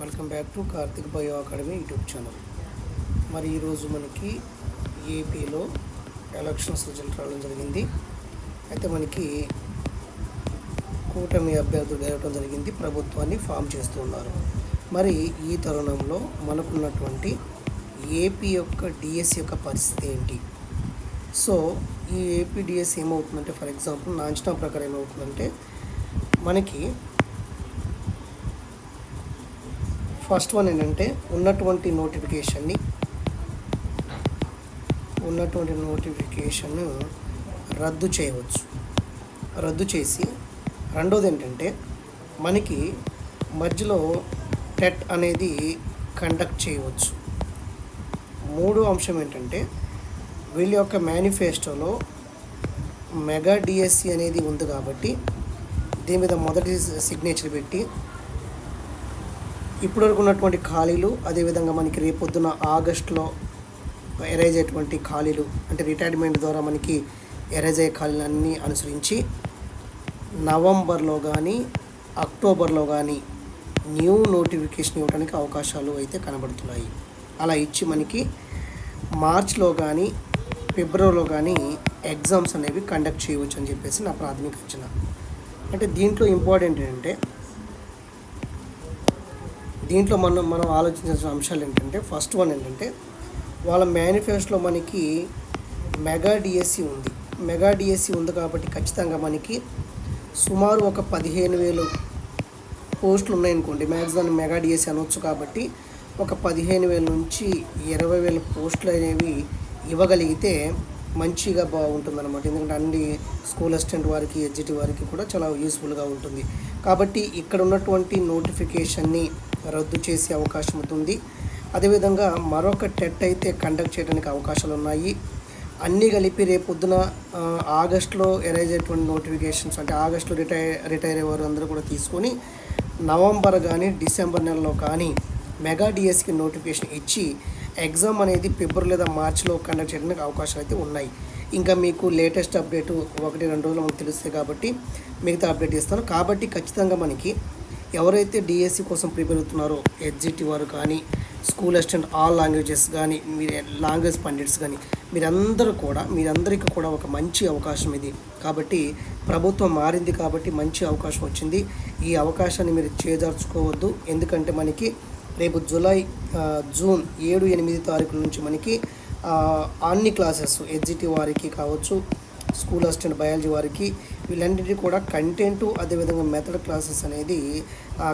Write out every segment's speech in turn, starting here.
Welcome back to Karthik bio academy YouTube channel. మరి ఈరోజు మనకి ఏపీలో ఎలక్షన్స్ రిజల్ట్ రావడం జరిగింది. అయితే మనకి కూటమి అభ్యర్థులు గెలవడం జరిగింది. ప్రభుత్వాన్ని ఫామ్ చేస్తున్నారు మరి ఈ తరుణంలో మనకున్నటువంటి ఏపీ యొక్క డిఎస్ యొక్క పరిస్థితి ఏంటి? సో ఈ ఏపీ డిఎస్ ఏమవుతుందంటే ఫర్ ఎగ్జాంపుల్ నా అంచనా ప్రకారం ఏమవుతుందంటే మనకి ఫస్ట్ వన్ ఏంటంటే ఉన్నటువంటి నోటిఫికేషన్ని ఉన్నటువంటి నోటిఫికేషన్ రద్దు చేయవచ్చు. రద్దు చేసి రెండోది ఏంటంటే మనకి మధ్యలో టెట్ అనేది కండక్ట్ చేయవచ్చు. మూడో అంశం ఏంటంటే వీళ్ళ యొక్క మేనిఫెస్టోలో మెగా డిఎస్సి అనేది ఉంది కాబట్టి దీని మీద మొదటి సిగ్నేచర్ పెట్టి ఇప్పటివరకు ఉన్నటువంటి ఖాళీలు అదేవిధంగా మనకి రేపొద్దున ఆగస్టులో ఎరేజ్ అయ్యేటువంటి ఖాళీలు అంటే రిటైర్మెంట్ ద్వారా మనకి ఎరేజ్ అయ్యే ఖాళీలన్నీ అనుసరించి నవంబర్లో కానీ అక్టోబర్లో కానీ న్యూ నోటిఫికేషన్ ఇవ్వడానికి అవకాశాలు అయితే కనబడుతున్నాయి. అలా ఇచ్చి మనకి మార్చ్లో కానీ ఫిబ్రవరిలో కానీ ఎగ్జామ్స్ అనేవి కండక్ట్ చేయవచ్చు అని చెప్పేసి నా ప్రాథమిక అంచనా. అంటే దీంట్లో ఇంపార్టెంట్ ఏంటంటే దీంట్లో మనం మనం ఆలోచించాల్సిన అంశాలు ఏంటంటే ఫస్ట్ వన్ ఏంటంటే వాళ్ళ మేనిఫెస్టోలో మనకి మెగా డిఎస్సి ఉంది. మెగా డిఎస్సి ఉంది కాబట్టి ఖచ్చితంగా మనకి సుమారు ఒక పదిహేను వేలు పోస్టులు ఉన్నాయనుకోండి. మ్యాక్సిమం మెగా డిఎస్సి అనొచ్చు కాబట్టి ఒక పదిహేను వేల నుంచి ఇరవై వేల పోస్టులు అనేవి ఇవ్వగలిగితే మంచిగా బాగుంటుందన్నమాట. ఎందుకంటే అన్ని స్కూల్ అసిస్టెంట్ వారికి ఎడ్జిటి వారికి కూడా చాలా యూస్ఫుల్గా ఉంటుంది. కాబట్టి ఇక్కడ ఉన్నటువంటి నోటిఫికేషన్ని రద్దు చేసే అవకాశం ఉంటుంది. అదేవిధంగా మరొక టెట్ అయితే కండక్ట్ చేయడానికి అవకాశాలు ఉన్నాయి. అన్నీ కలిపి రేపు పొద్దున ఆగస్టులో ఎరైజ్ అయ్యేటువంటి నోటిఫికేషన్స్ అంటే ఆగస్టులో రిటైర్ రిటైర్ అయ్యేవారు అందరూ కూడా తీసుకొని నవంబర్ కానీ డిసెంబర్ నెలలో కానీ మెగా డిఎస్కి నోటిఫికేషన్ ఇచ్చి ఎగ్జామ్ అనేది ఫిబ్రవరి లేదా మార్చిలో కండక్ట్ చేయడానికి అవకాశాలు అయితే ఉన్నాయి. ఇంకా మీకు లేటెస్ట్ అప్డేట్ ఒకటి రెండు రోజులు మనకు తెలుస్తుంది కాబట్టి మిగతా అప్డేట్ ఇస్తాను. కాబట్టి ఖచ్చితంగా మనకి ఎవరైతే డిఎస్సి కోసం ప్రిపేర్ అవుతున్నారో ఎగ్జిటివ్ వారు కానీ స్కూల్ అసిస్టెంట్ ఆల్ లాంగ్వేజెస్ కానీ మీరు లాంగ్వేజ్ పండిట్స్ కానీ మీరందరూ కూడా మీరందరికీ కూడా ఒక మంచి అవకాశం ఇది. కాబట్టి ప్రభుత్వం మారింది కాబట్టి మంచి అవకాశం వచ్చింది. ఈ అవకాశాన్ని మీరు చేజార్చుకోవద్దు. ఎందుకంటే మనకి రేపు జూలై జూన్ ఏడు ఎనిమిది తారీఖుల నుంచి మనకి అన్ని క్లాసెస్ ఎడ్జిటి వారికి కావచ్చు స్కూల్ అసిస్టెంట్ బయాలజీ వారికి వీళ్ళన్నిటికీ కూడా కంటెంట్ అదేవిధంగా మెథడ్ క్లాసెస్ అనేది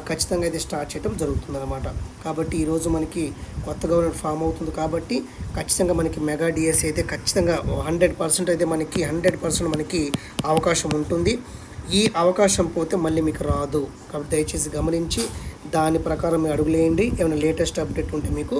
ఖచ్చితంగా అయితే స్టార్ట్ చేయడం జరుగుతుందన్నమాట. కాబట్టి ఈరోజు మనకి కొత్త గవర్నమెంట్ ఫామ్ అవుతుంది కాబట్టి ఖచ్చితంగా మనకి మెగా డిఎస్ అయితే ఖచ్చితంగా హండ్రెడ్ పర్సెంట్ అయితే మనకి హండ్రెడ్ పర్సెంట్ మనకి అవకాశం ఉంటుంది. ఈ అవకాశం పోతే మళ్ళీ మీకు రాదు. కాబట్టి దయచేసి గమనించి దాని ప్రకారం మీరు అడుగులేయండి ఏమైనా లేటెస్ట్ అప్డేట్ ఉంటే మీకు